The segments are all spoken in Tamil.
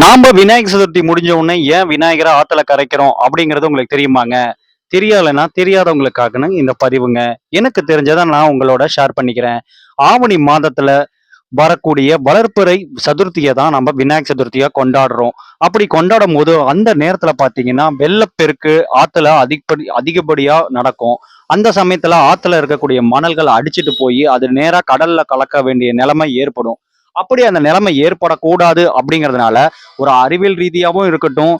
நாம விநாயகர் சதுர்த்தி முடிஞ்ச உடனே ஏன் விநாயகரை ஆத்துல கரைக்கிறோம் அப்படிங்கிறது உங்களுக்கு தெரியுமாங்க? தெரியலைன்னா தெரியாதவங்களுக்காகன்னு இந்த பதிவுங்க. எனக்கு தெரிஞ்சதை நான் உங்களோட ஷேர் பண்ணிக்கிறேன். ஆவணி மாதத்துல வரக்கூடிய வளர்ப்புறை சதுர்த்தியை தான் நம்ம விநாயகர் சதுர்த்தியா கொண்டாடுறோம். அப்படி கொண்டாடும் போது அந்த நேரத்துல பாத்தீங்கன்னா வெள்ளப்பெருக்கு ஆத்துல அதிகப்படி அதிகப்படியா நடக்கும். அந்த சமயத்துல ஆத்துல இருக்கக்கூடிய மணல்கள் அடிச்சுட்டு போய் அது நேரா கடல்ல கலக்க வேண்டிய நிலைமை ஏற்படும். அப்படி அந்த நிலைமை ஏற்படக்கூடாது அப்படிங்கிறதுனால ஒரு அறிவியல் ரீதியாகவும் இருக்கட்டும்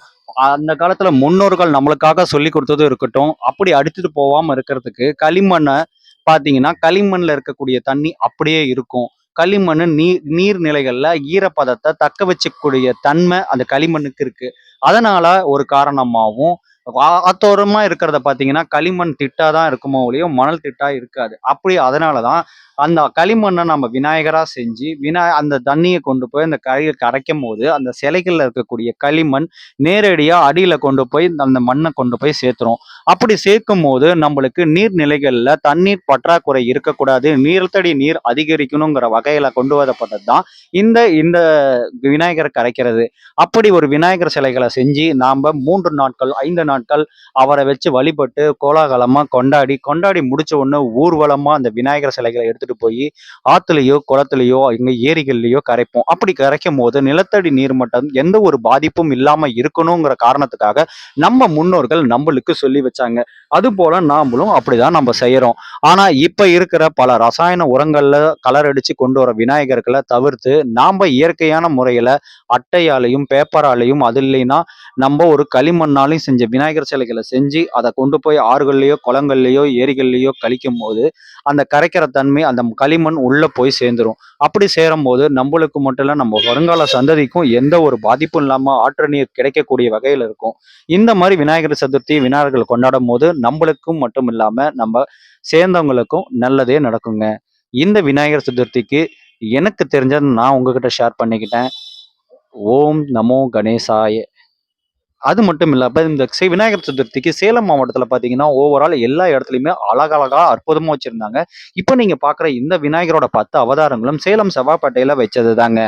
அந்த காலத்துல முன்னோர்கள் நம்மளுக்காக சொல்லி கொடுத்ததும் இருக்கட்டும் அப்படி அடிச்சுட்டு போகாம இருக்கிறதுக்கு களிமண்ணை பாத்தீங்கன்னா களிமண்ல இருக்கக்கூடிய தண்ணி அப்படியே இருக்கும். களிமண் நீர் நீர்நிலைகள்ல ஈரப்பதத்தை தக்க வச்சக்கூடிய தன்மை அந்த களிமண்ணுக்கு இருக்கு. அதனால ஒரு காரணமாகவும் ஆத்தோரமா இருக்கிறத பாத்தீங்கன்னா களிமண் திட்டா தான் இருக்குமோ ஒழியோ மணல் திட்டா இருக்காது. அப்படி அதனாலதான் அந்த களிமண்ணை நம்ம விநாயகரா செஞ்சு வினா அந்த தண்ணியை கொண்டு போய் அந்த கரையை கரைக்கும் போது அந்த சிலைகள்ல இருக்கக்கூடிய களிமண் நேரடியா அடியில கொண்டு போய் அந்த மண்ணை கொண்டு போய் சேர்த்துரும். அப்படி சேர்க்கும் போது நம்மளுக்கு நீர்நிலைகளில் தண்ணீர் பற்றாக்குறை இருக்கக்கூடாது நீர்த்தடி நீர் அதிகரிக்கணுங்கிற வகையில கொண்டு வரப்பட்டது தான் இந்த இந்த விநாயகர் கரைக்கிறது. அப்படி ஒரு விநாயகர் சிலைகளை செஞ்சு நாம மூன்று நாட்கள் ஐந்து நாட்கள் அவரை வச்சு வழிபட்டு கோலாகலமா கொண்டாடி கொண்டாடி முடிச்ச உடனே ஊர்வலமா அந்த விநாயகர் சிலைகளை எடுத்து எடுத்துட்டு போய் ஆத்துலயோ குளத்துலயோ இங்க ஏரிகள்லையோ கரைப்போம். அப்படி கரைக்கும் போது நிலத்தடி நீர் மட்டம் எந்த ஒரு பாதிப்பும் இல்லாம இருக்கணுங்கிற காரணத்துக்காக நம்ம முன்னோர்கள் நம்மளுக்கு சொல்லி வச்சாங்க. அது போல நாமளும் அப்படிதான் நம்ம செய்யறோம் ஆனா இப்ப இருக்கிற பல ரசாயன உரங்கள்ல கலர் அடிச்சு கொண்டு வர விநாயகர்களை தவிர்த்து நாம இயற்கையான முறையில அட்டையாலையும் பேப்பராலையும் அது இல்லைன்னா நம்ம ஒரு களிமண்ணாலையும் செஞ்ச விநாயகர் சிலைகளை செஞ்சு அதை கொண்டு போய் ஆறுகள்லயோ குளங்கள்லயோ ஏரிகள்லயோ கழிக்கும் போது அந்த கரைக்கிற தன்மை அந்த களிமண் உள்ள போய் சேர்ந்துரும். அப்படி சேரும் போது நம்மளுக்கு மட்டும் இல்லை நம்ம வருங்கால சந்ததிக்கும் எந்த ஒரு பாதிப்பும் இல்லாம ஆற்று நீர் கிடைக்கக்கூடிய வகையில இருக்கும். இந்த மாதிரி விநாயகர் சதுர்த்தி விநாயகர்கள் கொண்டாடும் போது நம்மளுக்கும் மட்டும் இல்லாம நம்ம சேர்ந்தவங்களுக்கும் நல்லதே நடக்குங்க. இந்த விநாயகர் சதுர்த்திக்கு எனக்கு தெரிஞ்சதை நான் உங்ககிட்ட ஷேர் பண்ணிக்கிட்டேன். ஓம் நமோ கணேசாய. அது மட்டும் இல்லாமல் இந்த விநாயகர் சதுர்த்திக்கு சேலம் மாவட்டத்தில் பார்த்தீங்கன்னா ஓவரால் எல்லா இடத்துலையுமே அழகழகாக அற்புதமாக வச்சுருந்தாங்க. இப்போ நீங்கள் பார்க்குற இந்த விநாயகரோட பத்து அவதாரங்களும் சேலம் செவ்வாப்பேட்டையில் வச்சது தாங்க